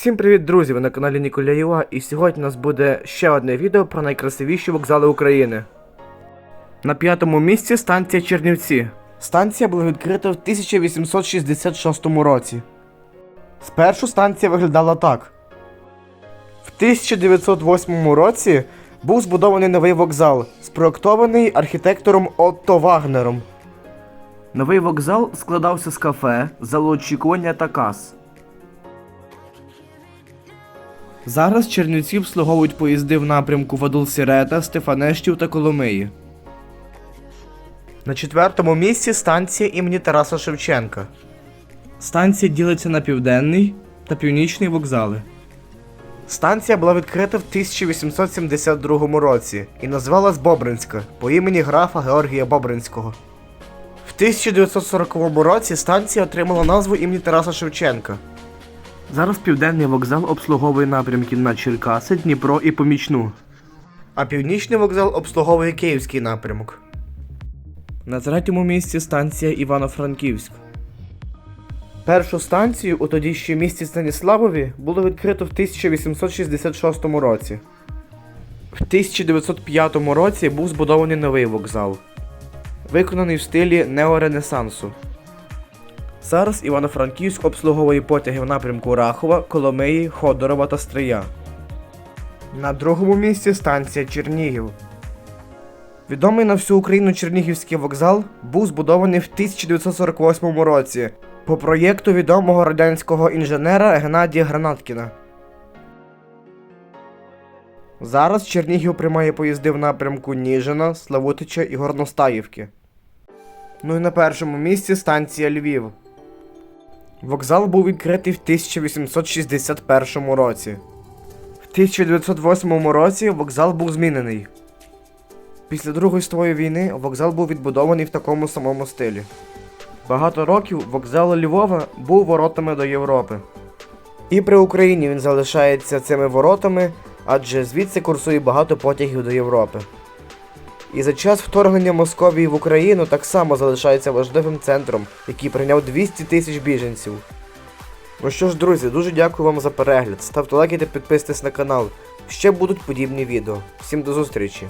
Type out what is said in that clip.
Всім привіт, друзі! Ви на каналі Ніколя і сьогодні у нас буде ще одне відео про найкрасивіші вокзали України. На п'ятому місці станція Чернівці. Станція була відкрита в 1866 році. Спершу станція виглядала так. В 1908 році був збудований новий вокзал, спроектований архітектором Отто Вагнером. Новий вокзал складався з кафе, залу очікування та кас. Зараз Чернівці обслуговують поїзди в напрямку Вадул-Сірета, Стефанещів та Коломиї. На четвертому місці станція імені Тараса Шевченка. Станція ділиться на південний та північний вокзали. Станція була відкрита в 1872 році і називалась Бобринська по імені графа Георгія Бобринського. В 1940 році станція отримала назву імені Тараса Шевченка. Зараз південний вокзал обслуговує напрямки на Черкаси, Дніпро і Помічну. А північний вокзал обслуговує Київський напрямок. На третьому місці станція Івано-Франківськ. Першу станцію у тоді ще місті Станіславові було відкрито в 1866 році. В 1905 році був збудований новий вокзал, виконаний в стилі неоренесансу. Зараз Івано-Франківськ обслуговує потяги в напрямку Рахова, Коломиї, Ходорова та Стрия. На другому місці станція Чернігів. Відомий на всю Україну Чернігівський вокзал був збудований в 1948 році по проєкту відомого радянського інженера Геннадія Гранаткіна. Зараз Чернігів приймає поїзди в напрямку Ніжина, Славутича і Горностаївки. Ну і на першому місці станція Львів. Вокзал був відкритий в 1861 році. В 1908 році вокзал був змінений. Після Другої світової війни вокзал був відбудований в такому самому стилі. Багато років вокзал Львова був воротами до Європи. І при Україні він залишається цими воротами, адже звідси курсує багато потягів до Європи. І за час вторгнення Московії в Україну так само залишається важливим центром, який прийняв 200 тисяч біженців. Ну що ж, друзі, дуже дякую вам за перегляд. Ставте лайки та підписуйтесь на канал. Ще будуть подібні відео. Всім до зустрічі!